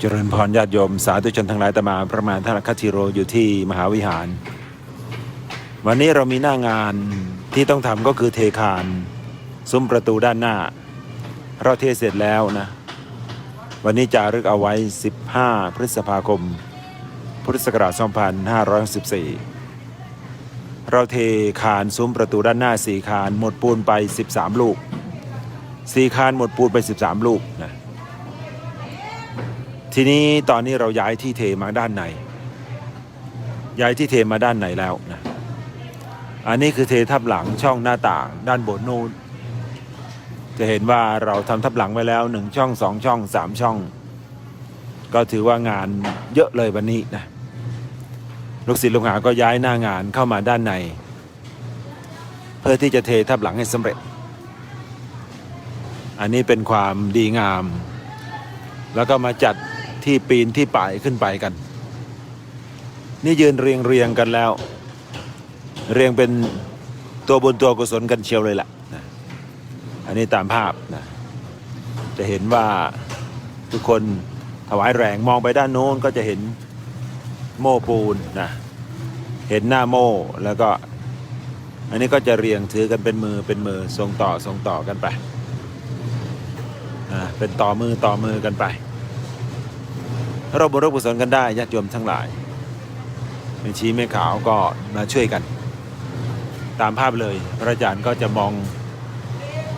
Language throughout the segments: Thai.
เจริญพรญาติโยมสาธุชนทั้งหลายตมาประมาณท่านคัติโรอยู่ที่มหาวิหาร วันนี้เรามีหน้างานที่ต้องทำก็คือเทคาน ซุ้มประตูด้านหน้า เราเทเสร็จแล้วนะ วันนี้จารึกเอาไว้ 15 พฤษภาคม พุทธศักราช2564เราเทคานซุ้มประตูด้านหน้า 4 คานหมดปูนไป 13 ลูก 4 คานหมดปูนไป 13 ลูกนะ ทีนี้ตอนนี้เราย้ายที่เทมาด้านใน ย้ายที่เทมาด้านในแล้วนะอันนี้คือเททับหลังช่องหน้าต่างด้านบนนู้นจะเห็นว่าเราทำทับหลังไว้แล้วหนึ่งช่องสองช่องสามช่อง ก็ถือว่างานเยอะเลยวันนี้นะลูกศิษย์ลูกหาก็ย้ายหน้างานเข้ามาด้านใน เพื่อที่จะเททับหลังให้สำเร็จ อันนี้เป็นความดีงาม แล้วก็มาจัด ที่ปีนที่ป่ายขึ้นไปกัน นี่ยืนเรียงเรียงกันแล้ว เรียงเป็นตัวบนตัวกุศลกันเชียวเลยแหละนะอันนี้ตามภาพนะจะเห็นว่าทุกคนถวายแรงมองไปด้านโน้นก็จะเห็นโม่ปูนนะเห็นหน้าโม่แล้วก็ อันนี้ก็จะเรียงถือกันเป็นมือเป็นมือส่งต่อส่งต่อกันไป เป็นต่อมือต่อมือกันไป เราบุญรกุศลกันได้ญาติโยมทั้งหลายไม่ชี้ไม่ขาวก็มาช่วยกัน ตามภาพเลย พระอาจารย์ก็จะมอง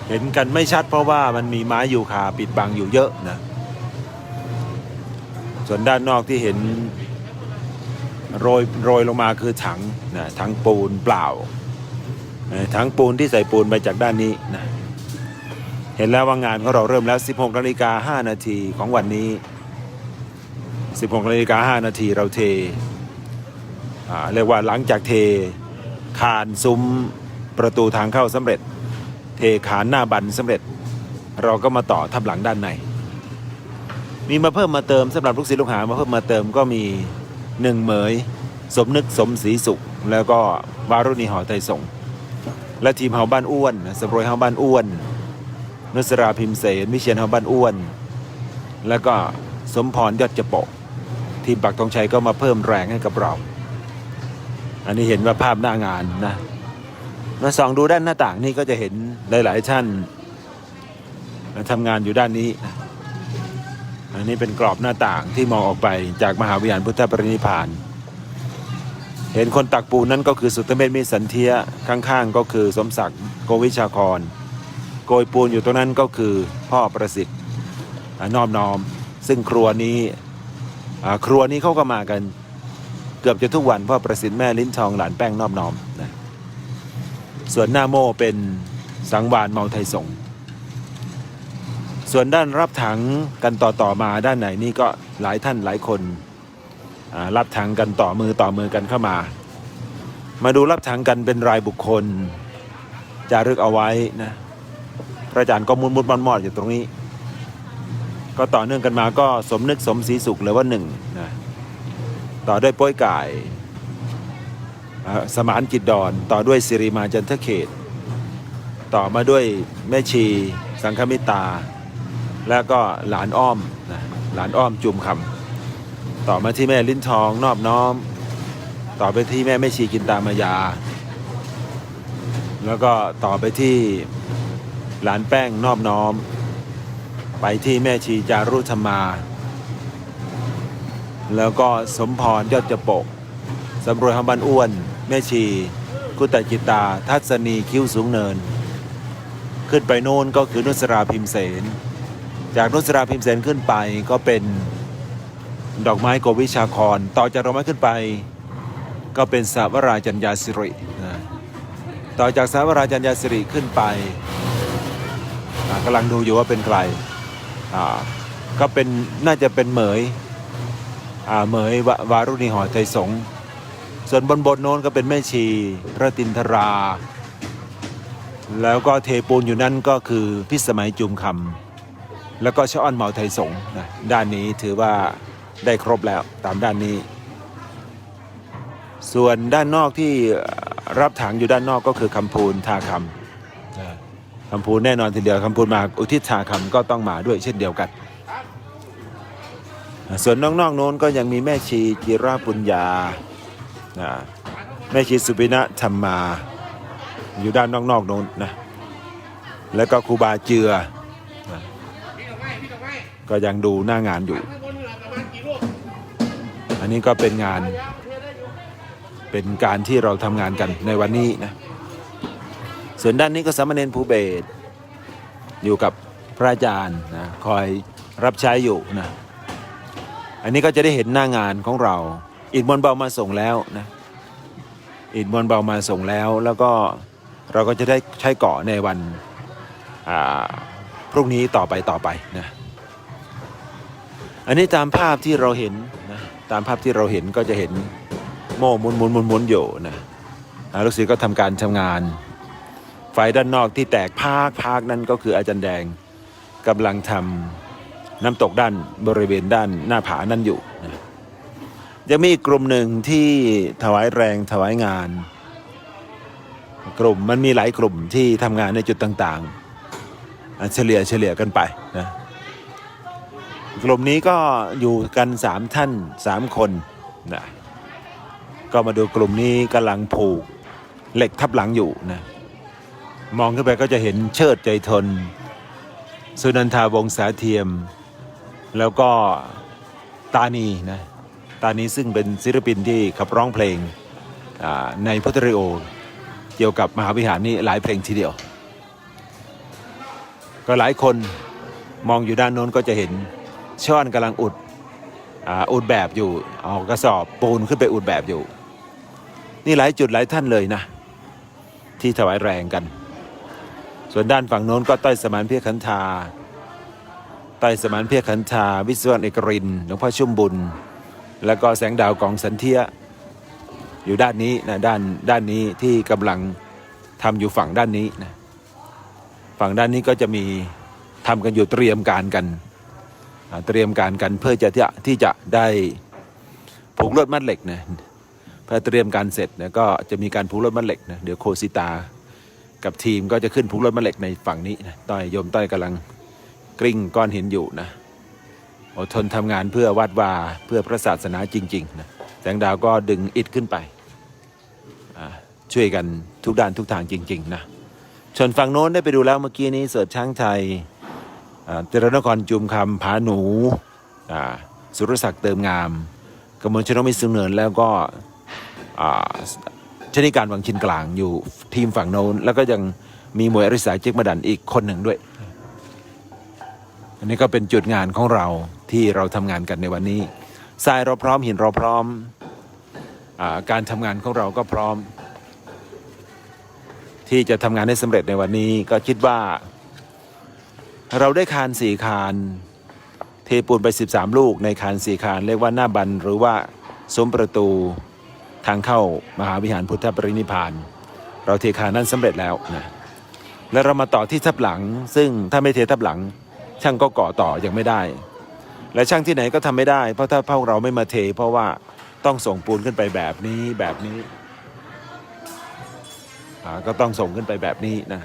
เห็นกันไม่ชัดเพราะว่ามันมีไม้อยู่คาปิดบังอยู่เยอะนะ ส่วนด้านนอกที่เห็นโรยโรยลงมาคือถังนะถังปูนเปล่าถังปูนที่ใส่ปูนไปจากด้านนี้นะเห็นแล้วว่างานของเราเริ่มแล้ว 16นาฬิกา5นาทีของวันนี้ 16นาฬิกา5นาทีเราเทเรียกว่าหลังจากเทคานซุ้มประตูทางเข้าสำเร็จ เทขานหน้าบันสำเร็จ เราก็มาต่อทับหลังด้านใน มีมาเพิ่มมาเติมสำหรับลูกศิษย์ลูกหามาเพิ่มมาเติมก็มีหนึ่งเหมย สมนึกสมศรีสุข แล้วก็วารุณีหอไทยสงและทีมเฮาบ้านอ้วนสำรวยเฮาบ้านอ้วน นุสราพิมเสนวิเชียนเฮาบ้านอ้วน แล้วก็สมพรยอดจโปะ ทีมปักธงชัยก็มาเพิ่มแรงให้กับเรา อันนี้เห็นว่าภาพหน้างานนะมาส่องดูด้านหน้าต่างนี่ก็จะเห็นหลาย ๆ ท่านทำงานอยู่ด้านนี้ อันนี้เป็นกรอบหน้าต่างที่มองออกไปจากมหาวิหารพุทธปรินิพาน เห็นคนตักปูนนั้นก็คือสุตเมธมิสันเทียข้าง ๆ ก็คือสมศักดิ์โกวิชาคร โกยปูนอยู่ตรงนั้นก็คือพ่อประสิทธิ์นอบน้อม ซึ่งครัวนี้ ครัวนี้เขาก็มากันเกือบจะทุกวันพ่อประสิทธิ์แม่ลิ้นทองหลานแป้งนอบน้อมนะส่วนหน้าโมเป็นสังวานเมาไทยสงส่วนด้านรับถังกันต่อต่อมาด้านไหนนี่ก็หลายท่านหลายคนรับถังกันต่อมือต่อมือกันเข้ามา มาดูรับถังกันเป็นรายบุคคลจารึกเอาไว้นะพระอาจารย์ก็มุดมุดมอนมอดอยู่ตรงนี้ ก็ต่อเนื่องกันมาก็สมนึกสมศรีสุขเลยว่าหนึ่งนะต่อด้วยป้ยก่ายอ่สมานจิตดอน ต่อด้วยสิริมาจันทเขต ต่อมาด้วยแม่ชี สังฆมิตา แล้วก็หลานอ้อมนะหลานอ้อมจุมคำต่อมาที่แม่ลิ้นทองนอบน้อม ต่อไปที่แม่แม่ชีกินตามายา แล้วก็ต่อไปที่หลานแป้งนอบน้อม ไปที่แม่ชีจารุธรรมา แล้วก็สมพรยอดจโปกสำรวยหำบันอ้วน แม่ชี กุตจิตา ทัศนีคิ้วสูงเนิน ขึ้นไปโน่นก็คือนุสราพิมเสน จากนุสราพิมเสนขึ้นไปก็เป็นดอกไม้โกวิชาคร ต่อจากดอกไม้ขึ้นไป ก็เป็นสาวราจัญญาสิรินะต่อจากสาวราจัญญาสิริขึ้นไปกำลังดูอยู่ว่าเป็นใคร อ่าก็เป็นน่าจะเป็นเหมยอ่าเหมยววารุณีหอไทยสงส่วนบนบนโน้นก็เป็นแม่ชี พระตินทรา แล้วก็เทปูนอยู่นั่นก็คือพิสมัยจุมคำแล้วก็ชะอ้อนเหมาไทยสงนะด้านนี้ถือว่าได้ครบแล้วตามด้านนี้ ส่วนด้านนอกที่รับถังอยู่ด้านนอกก็คือคำพูนทาคำ คำพูนแน่นอนทีเดียวคำพูนมาอุทิศทาคำก็ต้องมาด้วยเช่นเดียวกัน ส่วนนอกๆโน้นก็ยังมีแม่ชีจิราปุญญาแม่ชีสุปินะธรรมา อยู่ด้านนอกๆโน้นนะแล้วก็ครูบาเจือ ก็ยังดูหน้างานอยู่ อันนี้ก็เป็นงานเป็นการที่เราทำงานกันในวันนี้นะ ส่วนด้านนี้ก็สามเณรภูเบศอยู่กับพระอาจารย์นะคอยรับใช้อยู่นะอันนี้ก็จะได้เห็นหน้างานของเรา อิฐมวลเบามาส่งแล้วนะอิฐมวลเบามาส่งแล้วแล้วก็เราก็จะได้ใช้เกาะในวันอาพรุ่งนี้ต่อไปต่อไปนะอันนี้ตามภาพที่เราเห็นนะตามภาพที่เราเห็นก็จะเห็นโม่หมุนหมุนหมุนหมุนอยู่นะลูกศิษย์ก็ทำการทำงาน ไฟด้านนอกที่แตกพากพากนั่นก็คืออาจารย์แดงกำลังทำน้ำตกด้านบริเวณด้านหน้าผานั่นอยู่นะยังมีอีกกลุ่มหนึ่งที่ถวายแรงถวายงาน กลุ่มมันมีหลายกลุ่มที่ทำงานในจุดต่างๆเฉลี่ยเฉลี่ยกันไปนะกลุ่มนี้ก็อยู่กันสามท่านสามคนนะก็มาดูกลุ่มนี้กำลังผูกเหล็กทับหลังอยู่นะ มองขึ้นไปก็จะเห็นเชิดใจทน สุนันทาวงศาเทียม แล้วก็ตานีนะตานีซึ่งเป็นศิลปินที่ขับร้องเพลงในพุทธริโอ เกี่ยวกับมหาวิหารนี้หลายเพลงทีเดียว ก็หลายคนมองอยู่ด้านโน้นก็จะเห็นช่อนกำลังอุดออุดแบบอยู่เอากระสอบปูนขึ้นไปอุดแบบอยู่ นี่หลายจุดหลายท่านเลยนะ ที่ถวายแรงกัน ส่วนด้านฝั่งโน้นก็ต้อยสมานเพียรขันธาต้อยสมานเพียรขันธาวิศวะเอกรินหลวงพ่อชุ่มบุญ แล้วก็แสงดาวกองสันเทียอยู่ด้านนี้นะด้านด้านนี้ที่กำลังทำอยู่ฝั่งด้านนี้นะฝั่งด้านนี้ก็จะมีทำกันอยู่เตรียมการกัน เตรียมการกันเพื่อจะที่ที่จะได้ผูกลวดมัดเหล็กนะพอเตรียมการเสร็จนะก็จะมีการผูกลวดมัดเหล็กนะเดี๋ยวโคสิตา กับทีมก็จะขึ้นผูกลวดมัดเหล็กในฝั่งนี้นะต้อยโยมต้อยกำลังกลิ้งก้อนหินอยู่นะอดทนทำงานเพื่อวาดวาเพื่อพระศาสนาจริงๆนะแสงดาวก็ดึงอิฐขึ้นไป ช่วยกันทุกด้านทุกทางจริง ๆ นะส่วนฝั่งโน้นได้ไปดูแล้วเมื่อกี้นี้เสิร์ชช้างไทยอ่าเจริญนครจุมคำผาหนู สุรศักดิ์เติมงามกมลชนกมิสุเนินแล้วก็ ชนิการวังชินกลางอยู่ทีมฝั่งโน้น แล้วก็ยังมีมวยอริสาจิกมาดันอีกคนหนึ่งด้วย อันนี้ก็เป็นจุดงานของเราที่เราทำงานกันในวันนี้ทรายเราพร้อมหินเราพร้อมอาการทำงานของเราก็พร้อม ที่จะทำงานให้สำเร็จในวันนี้ก็คิดว่า เราได้คานสี่คานเทปูนไป 13 ลูกในคานสี่คานเรียกว่าหน้าบันหรือว่าซุ้มประตู ทางเข้ามหาวิหารพุทธปรินิพาน เราเทคานนั้นสำเร็จแล้วนะแล้วเรามาต่อที่ทับหลัง ซึ่งถ้าไม่เททับหลัง ช่างก็ก่อต่อยังไม่ได้ และช่างที่ไหนก็ทำไม่ได้ เพราะถ้าพวกเราไม่มาเท เพราะว่าต้องส่งปูนขึ้นไปแบบนี้แบบนี้ก็ต้องส่งขึ้นไปแบบนี้นะ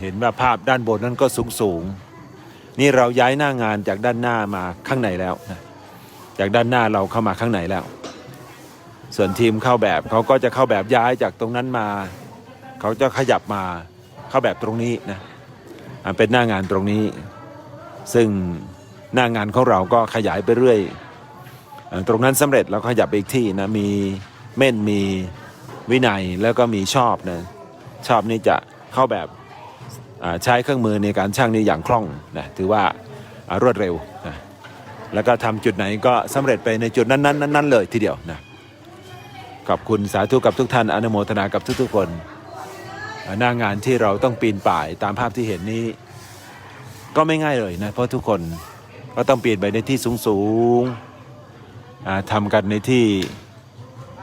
เห็นว่าภาพด้านบนนั้นก็สูงสูงนี่เราย้ายหน้างานจากด้านหน้ามาข้างในแล้วนะจากด้านหน้าเราเข้ามาข้างในแล้ว ส่วนทีมเข้าแบบเขาก็จะเข้าแบบย้ายจากตรงนั้นมา เขาจะขยับมาเข้าแบบตรงนี้นะเป็นหน้างานตรงนี้ ซึ่งหน้างานของเราก็ขยายไปเรื่อย ตรงนั้นสำเร็จเราก็ขยับไปอีกที่นะมีเม่นมีวินัยแล้วก็มีชอบนะชอบนี่จะเข้าแบบใช้เครื่องมือในการช่างนี้อย่างคล่องนะถือว่ารวดเร็วนะแล้วก็ทำจุดไหนก็สำเร็จไปในจุดนั้นๆนั้นๆเลยทีเดียวนะ ขอบคุณสาธุกับทุกท่านอนุโมทนากับทุกๆคน หน้างานที่เราต้องปีนป่ายตามภาพที่เห็นนี้ ก็ไม่ง่ายเลยนะ เพราะทุกคนก็ต้องปีนไปในที่สูงๆทำกันในที่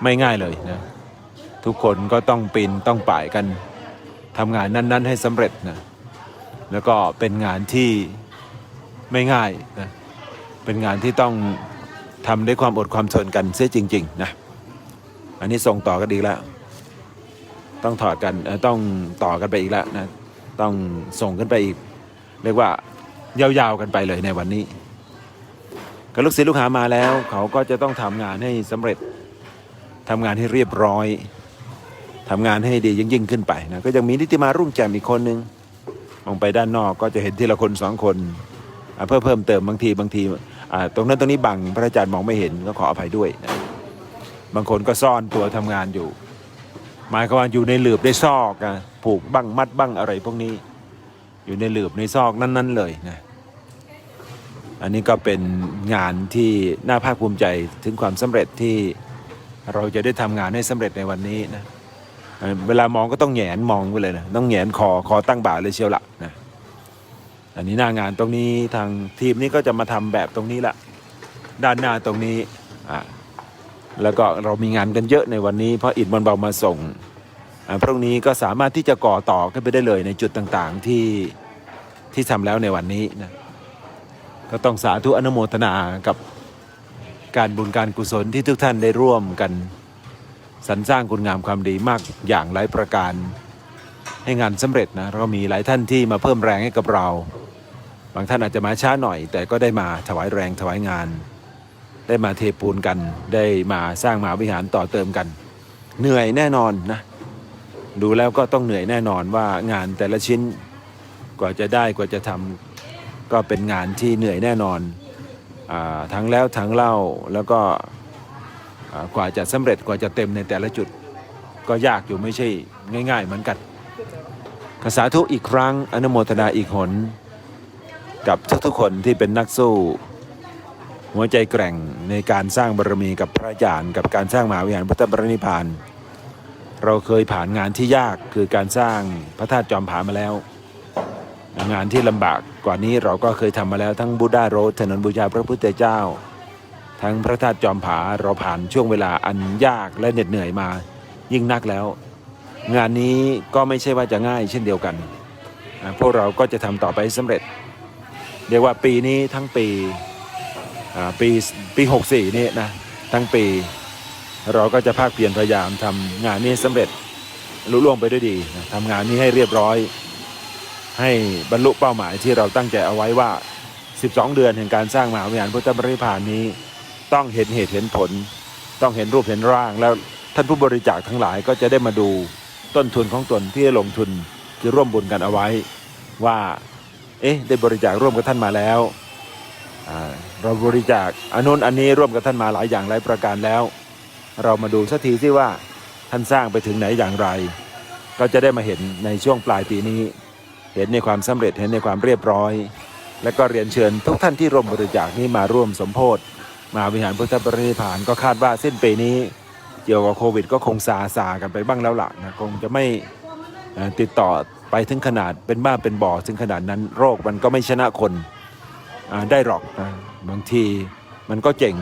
ไม่ง่ายเลยนะทุกคนก็ต้องปีนต้องป่ายกันทำงานนั้น ๆ ให้สำเร็จนะแล้วก็เป็นงานที่ไม่ง่ายนะเป็นงานที่ต้องทำด้วยความอดความทนกันเสียจริง ๆ นะ อันนี้ส่งต่อกันอีกแล้ว ต้องถอดกันต้องต่อกันไปอีกแล้วนะ ต้องส่งกันไปอีก เรียกว่ายาวๆกันไปเลยในวันนี้ก็ลูกศิษย์ลูกหามาแล้ว เขาก็จะต้องทำงานให้สำเร็จทำงานให้เรียบร้อยทำงานให้ดียิ่งยิ่งขึ้นไปนะก็ยังมีนิติมารุ่งแจ่มอีกคนนึงมองไปด้านนอกก็จะเห็นทีละคนสองคนเพื่อเพิ่มเติมบางทีบางทีตรงนั้นตรงนี้บังพระอาจารย์มองไม่เห็นก็ขออภัยด้วยนะ บางคนก็ซ่อนตัวทำงานอยู่ หมายความว่าอยู่ในหลืบในซอกอะผูกบั้งมัดบั้งอะไรพวกนี้ อยู่ในหลืบในซอกนั้น ๆ เลยนะอันนี้ก็เป็นงานที่น่าภาคภูมิใจถึงความสำเร็จที่เราจะได้ทำงานให้สำเร็จในวันนี้นะเวลามองก็ต้องแหงนมองไปเลยนะต้องแหงนคอคอตั้งบ่าเลยเชียวละนะอันนี้หน้างานตรงนี้ทางทีมนี้ก็จะมาทำแบบตรงนี้ละด้านหน้าตรงนี้อ่า แล้วก็เรามีงานกันเยอะในวันนี้ เพราะอิฐมันเบามาส่งพรุ่งนี้ก็สามารถที่จะก่อต่อขึ้นไปได้เลยในจุดต่างๆที่ที่ทำแล้วในวันนี้นะก็ต้องสาธุอนุโมทนากับการบุญการกุศลที่ทุกท่านได้ร่วมกันสรรสร้างคุณงามความดีมากอย่างหลายประการ ให้งานสำเร็จนะเรามีหลายท่านที่มาเพิ่มแรงให้กับเรา บางท่านอาจจะมาช้าหน่อย แต่ก็ได้มาถวายแรงถวายงาน ได้มาเทปูนกัน ได้มาสร้างมหาวิหารต่อเติมกัน เหนื่อยแน่นอนนะ ดูแล้วก็ต้องเหนื่อยแน่นอนว่างานแต่ละชิ้นกว่าจะได้กว่าจะทำก็เป็นงานที่เหนื่อยแน่นอนอทั้งแล้วทั้งเล่าแล้วก็กว่าจะสำเร็จกว่าจะเต็มในแต่ละจุดก็ยากอยู่ไม่ใช่ง่าย ๆ เหมือนกันกสาธุอีกครั้งอนุโมทนาอีกหน กับทุกๆคนที่เป็นนักสู้ หัวใจแกร่งในการสร้างบารมีกับพระอาจารย์กับการสร้างมหาวิหารพุทธบรนิพพาน เราเคยผ่านงานที่ยากคือการสร้างพระธาตุจอมผามาแล้ว งานที่ลำบากกว่านี้เราก็เคยทำมาแล้วทั้งบูดาโรถนนบูชาพระพุทธเจ้า ทั้งพระธาตุจอมผาเราผ่านช่วงเวลาอันยากและเหน็ดเหนื่อยมา ยิ่งนักแล้ว งานนี้ก็ไม่ใช่ว่าจะง่ายเช่นเดียวกัน พวกเราก็จะทำต่อไปสำเร็จเรียกว่าปีนี้ทั้งปี ปีปี 64 นี่นะทั้งปี เราก็จะภาคเพียรพยายามทำงานนี้สำเร็จลุล่วงไปด้วยดีนะทำงานนี้ให้เรียบร้อย ให้บรรลุเป้าหมายที่เราตั้งใจเอาไว้ว่า 12 เดือนแห่งการสร้างมหาวิหารพุทธบริพานนี้ ต้องเห็นเหตุเห็นผล ต้องเห็นรูปเห็นร่าง แล้วท่านผู้บริจาคทั้งหลายก็จะได้มาดูต้นทุนของตนที่ลงทุนคือร่วมบุญกันเอาไว้ว่า เอ๊ะ ได้บริจาคร่วมกับท่านมาแล้วอ่า เราบริจาคอันนู้นอันนี้ร่วมกับท่านมาหลายอย่างหลายประการแล้ว เรามาดูสักทีที่ว่าท่านสร้างไปถึงไหนอย่างไร ก็จะได้มาเห็นในช่วงปลายปีนี้ เห็นในความสำเร็จเห็นในความเรียบร้อย และก็เรียนเชิญทุกท่านที่ร่วมบริจาคนี้มาร่วมสมโพธิมาวิหารพุทธบริพานก็คาดว่าสิ้นปีนี้ เกี่ยวกับโควิด ก็คงซาซากันไปบ้างแล้วล่ะนะคงจะไม่ติดต่อไปถึงขนาดเป็นบ้าเป็นบ่อถึงขนาดนั้นโรคมันก็ไม่ชนะคน ได้หรอกนะบางทีมันก็เจ๋ง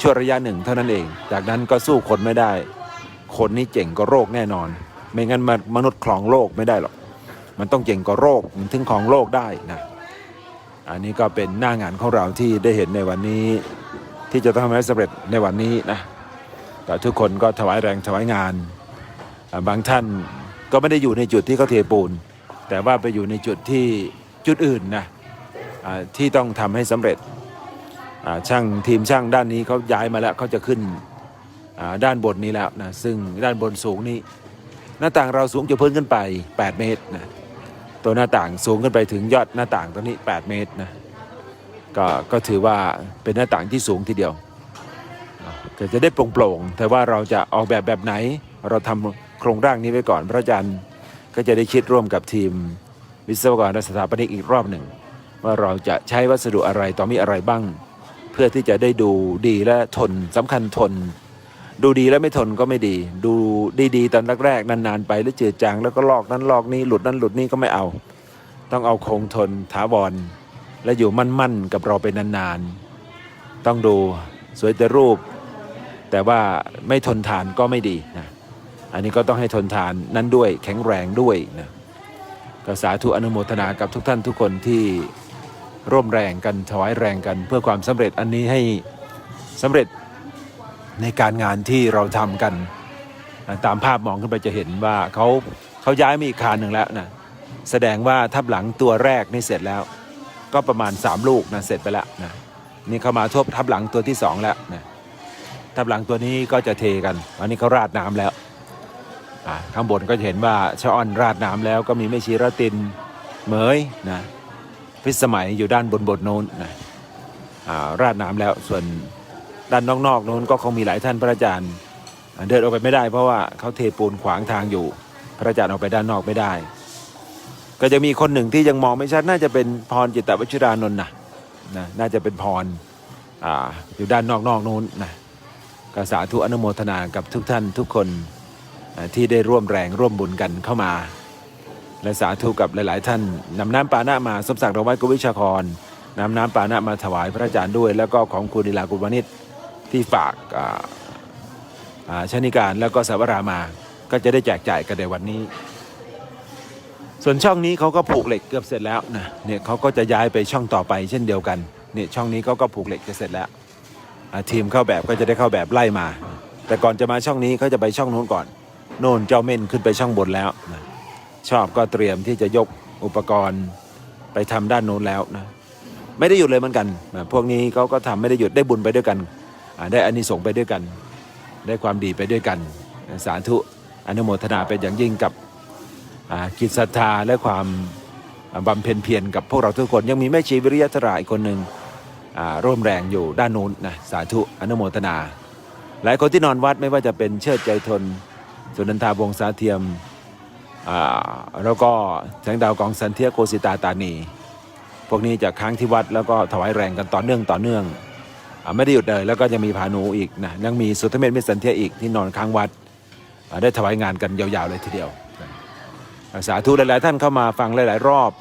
ชั่วระยะหนึ่งเท่านั้นเอง จากนั้นก็สู้คนไม่ได้ คนนี่เจ๋งก็โรคแน่นอน ไม่งั้นมามนุษย์คลองโลกไม่ได้หรอก มันต้องเก่งกว่าโรคมันถึงของโลกได้นะอันนี้ก็เป็นหน้างานของเราที่ได้เห็นในวันนี้ ที่จะทำให้สำเร็จในวันนี้นะแต่ทุกคนก็ถวายแรงถวายงาน บางท่านก็ไม่ได้อยู่ในจุดที่เขาเทปูน แต่ว่าไปอยู่ในจุดที่จุดอื่นนะ ที่ต้องทำให้สำเร็จช่างทีมช่างด้านนี้เขาย้ายมาแล้วเขาจะขึ้นด้านบนนี้แล้วนะซึ่งด้านบนสูงนี้ หน้าต่างเราสูงจะเพิ่มขึ้นไป 8 เมตรนะตัวหน้าต่างสูงขึ้นไปถึงยอดหน้าต่างตรงนี้ 8 เมตรนะก็ก็ถือว่าเป็นหน้าต่างที่สูงทีเดียวก็จะได้โปร่งๆแต่ว่าเราจะออกแบบแบบไหน เราทำโครงร่างนี้ไว้ก่อนพระอาจารย์ก็จะได้คิดร่วมกับทีมวิศวกรและสถาปนิกอีกรอบหนึ่ง ว่าเราจะใช้วัสดุอะไรต่อมีอะไรบ้าง เพื่อที่จะได้ดูดีและทนสำคัญทน ดูดีแล้วไม่ทนก็ไม่ดี ดูดีๆตอนแรกๆนานๆไปแล้วจืดจางแล้วก็ลอกนั้นลอกนี้หลุดนั้นหลุดนี้ก็ไม่เอา ต้องเอาคงทนถาวรและอยู่มั่นๆกับเราไปนานๆต้องดูสวยแต่รูป แต่ว่าไม่ทนทานก็ไม่ดีนะอันนี้ก็ต้องให้ทนทานนั้นด้วยแข็งแรงด้วยนะก็สาธุอนุโมทนากับทุกท่านทุกคนที่ ร่วมแรงกันถวายแรงกัน เพื่อความสำเร็จอันนี้ให้สำเร็จในการงานที่เราทำกัน ตามภาพมองขึ้นไปจะเห็นว่าเขาเขาย้ายมาอีกคานหนึ่งแล้วนะแสดงว่าทับหลังตัวแรกนี่เสร็จแล้ว ก็ประมาณ 3 ลูกนะเสร็จไปแล้วนะนี่เข้ามาทบทับหลังตัวที่สองแล้วนะทับหลังตัวนี้ก็จะเทกันวันนี้เขาราดน้ำแล้วข้างบนก็จะเห็นว่าชะอ้อนราดน้ำแล้วก็มีแม่ชีรตินเหมยนะ พิสมัยอยู่ด้านบนบนโน้นนะราดน้ำแล้วส่วนด้านนอกๆโน้นก็คงมีหลายท่านพระอาจารย์ เดินออกไปไม่ได้ เพราะว่าเขาเทปูนขวางทางอยู่ พระอาจารย์ออกไปด้านนอกไม่ได้ ก็จะมีคนหนึ่งที่ยังมองไม่ชัดน่าจะเป็นพรจิตตวชิรานนท์นะนะน่าจะเป็นพรออยู่ด้านนอกนอกนู้นนะก็สาธุอนุโมทนากับทุกท่านทุกคนที่ได้ร่วมแรงร่วมบุญกันเข้ามา และสาธุกับหลาย ๆ ท่านนำน้ำปานะมาสมศักดิ์ดอกไม้กุวิชาครนำน้ำปานะมาถวายพระอาจารย์ด้วย แล้วก็ของคุณดิลากุลวานิชที่ฝากชนิการแล้วก็สาวรามาก็จะได้แจกจ่ายกันในวันนี้ ส่วนช่องนี้เขาก็ผูกเหล็กเกือบเสร็จแล้วนะเนี่ยเขาก็จะย้ายไปช่องต่อไปเช่นเดียวกันเนี่ยช่องนี้เขาก็ผูกเหล็กจะเสร็จแล้วทีมเข้าแบบก็จะได้เข้าแบบไล่มา แต่ก่อนจะมาช่องนี้เขาจะไปช่องนู้นก่อน โน่นเจ้าเม่นขึ้นไปช่องบนแล้วนะ ชอบก็เตรียมที่จะยกอุปกรณ์ไปทำด้านโน้นแล้วนะไม่ได้หยุดเลยเหมือนกัน พวกนี้เขาก็ทำไม่ได้หยุดได้บุญไปด้วยกัน ได้อานิสงส์ไปด้วยกัน ได้ความดีไปด้วยกัน สาธุอนุโมทนาเป็นอย่างยิ่งกับอ่าจิตศรัทธาและความอ่าบำเพ็ญเพียรกับพวกเราทุกคนยังมีแม่ชีวิริยะธราอีกคนหนึ่งร่วมแรงอยู่ด้านโน้นนะสาธุอนุโมทนา หลายคนที่นอนวัดไม่ว่าจะเป็นเชิดใจทนสุนันทาวงศาเทียม แล้วก็แสงดาวกองสันเทียโคสิตาตานี พวกนี้จะค้างที่วัดแล้วก็ถวายแรงกันต่อเนื่องต่อเนื่องอไม่ได้หยุดเลยแล้วก็ยังมีพานุอีกนะยังมีสุทธเมธมิสันเทียอีกที่นอนค้างวัดได้ถวายงานกันยาวๆเลยทีเดียวสาธุหลายๆท่านเข้ามาฟังหลายๆ รอบ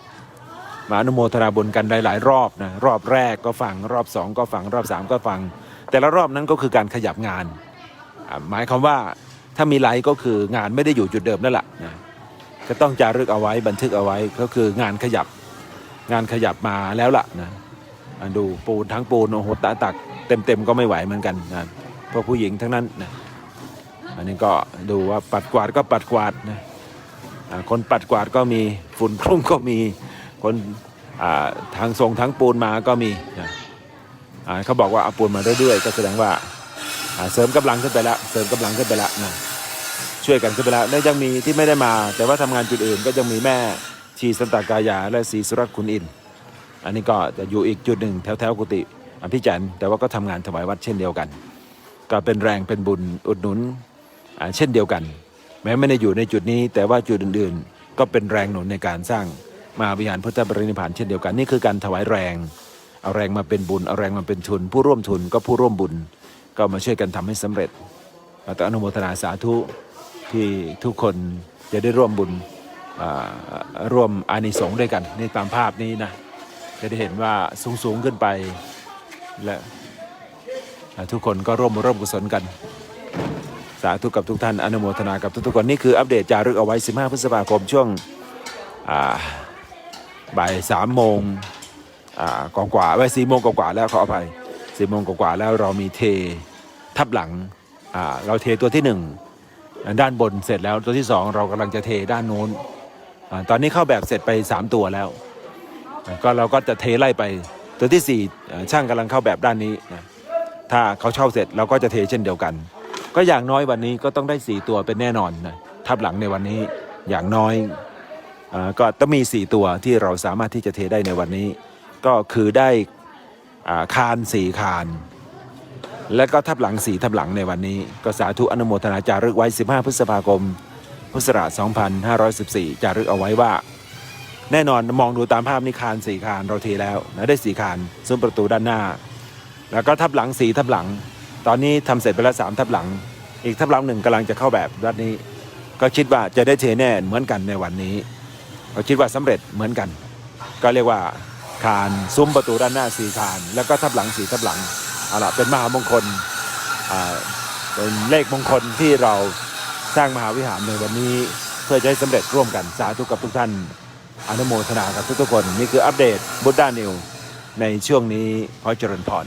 มาอนุโมทนาบุญกันหลายๆ รอบนะรอบแรกก็ฟังรอบสองก็ฟังรอบสามก็ฟัง แต่ละรอบนั้นก็คือการขยับงาน หมายความว่าถ้ามีไลฟ์ก็คืองานไม่ได้อยู่จุดเดิมนั่นแหละนะ ก็ต้องจารึกเอาไว้บันทึกเอาไว้ก็คืองานขยับงานขยับมาแล้วล่ะนะดูปูนทั้งปูนโอ้โหตาตักเต็มๆก็ไม่ไหวเหมือนกันนะเพราะผู้หญิงทั้งนั้นนะอันนี้ก็ดูว่าปัดกวาดก็ปัดกวาดนะคนปัดกวาดก็มีฝุ่นคลุ้งก็มีคนทางทรงทั้งปูนมาก็มีนะเขาบอกว่าเอาปูนมาเรื่อยๆก็แสดงว่าเสริมกำลังขึ้นไปแล้วเสริมกำลังขึ้นไปแล้วนะ ช่วยกันขึ้นไปแล้ว แล้ยังมีที่ไม่ได้มา แต่ว่าทำงานจุดอื่นก็ยังมีแม่ชีสันตากายาและศรีสุรคุณอิน อันนี้ก็จะอยู่อีกจุดหนึ่งแถวๆกุฏิอภิจันแต่ว่าก็ทำงานถวายวัดเช่นเดียวกัน ก็เป็นแรงเป็นบุญอุดหนุนเช่นเดียวกัน แม้ไม่ได้อยู่ในจุดนี้ แต่ว่าจุดอื่นๆ ก็เป็นแรงหนุนในการสร้างมาวิหารพุทธบริณิพานเช่นเดียวกันนี่คือการถวายแรงเอาแรงมาเป็นบุญเอาแรงมาเป็นทุน ผู้ร่วมทุนก็ผู้ร่วมบุญ ก็มาช่วยกันทำให้สำเร็จเราต้องอนุโมทนาสาธุ ที่ทุกคนจะได้ร่วมบุญร่วมอานิสงส์ด้วยกันนี่ตามภาพนี้นะจะได้เห็นว่าสูงสูงขึ้นไปและทุกคนก็ร่วมบุญร่วมกุศลกัน สาธุกับทุกท่านอนุโมทนากับทุกๆคนนี่คืออัปเดตจารึกเอาไว้ 15 พฤษภาคมช่วงบ่ายสามโมงอ่ากองกว่าไว้สี่โมงกว่าแล้วขออภัยสี่โมงกว่าแล้วเรามีเททับหลังเราเทตัวที่หนึ่ง ด้านบนเสร็จแล้วตัวที่สองเรากำลังจะเทด้านโน้นตอนนี้เข้าแบบเสร็จไปสามตัวแล้ว ก็เราก็จะเทไล่ไปตัวที่สี่ช่างกำลังเข้าแบบด้านนี้นะถ้าเขาเช่าเสร็จเราก็จะเทเช่นเดียวกัน ก็อย่างน้อยวันนี้ก็ต้องได้ 4 ตัวเป็นแน่นอนนะทับหลังในวันนี้อย่างน้อยอก็ต้องมี 4 ตัวที่เราสามารถที่จะเทได้ในวันนี้ ก็คือได้อาคานสี่คาน และก็ทับหลังสี่ทับหลังในวันนี้ ก็สาธุอนุโมทนาจารึกไว้ 15 พฤษภาคม พุทธศักราช2514 จารึกเอาไว้ว่า แน่นอนมองดูตามภาพนี้คานสี่คานเราเทแล้วนะได้สี่คานซุ้มประตูด้านหน้า แล้วก็ทับหลังสี่ทับหลัง ตอนนี้ทำเสร็จไปแล้วสามทับหลัง อีกทับหลังหนึ่งกำลังจะเข้าแบบรัดนี้ ก็คิดว่าจะได้เทแน่เหมือนกันในวันนี้ก็คิดว่าสำเร็จเหมือนกัน ก็เรียกว่าคานซุ้มประตูด้านหน้าสี่คาน แล้วก็ทับหลังสี่ทับหลัง เอาล่ะเป็นมหามงคลอ่าเป็นเลขมงคลที่เราสร้างมหาวิหารในวันนี้ เพื่อจะให้สำเร็จร่วมกันสาธุกับทุกท่านอนุโมทนากับทุกทุกคน นี่คืออัปเดตบุตรด้านิวในช่วงนี้ขอเจริญพร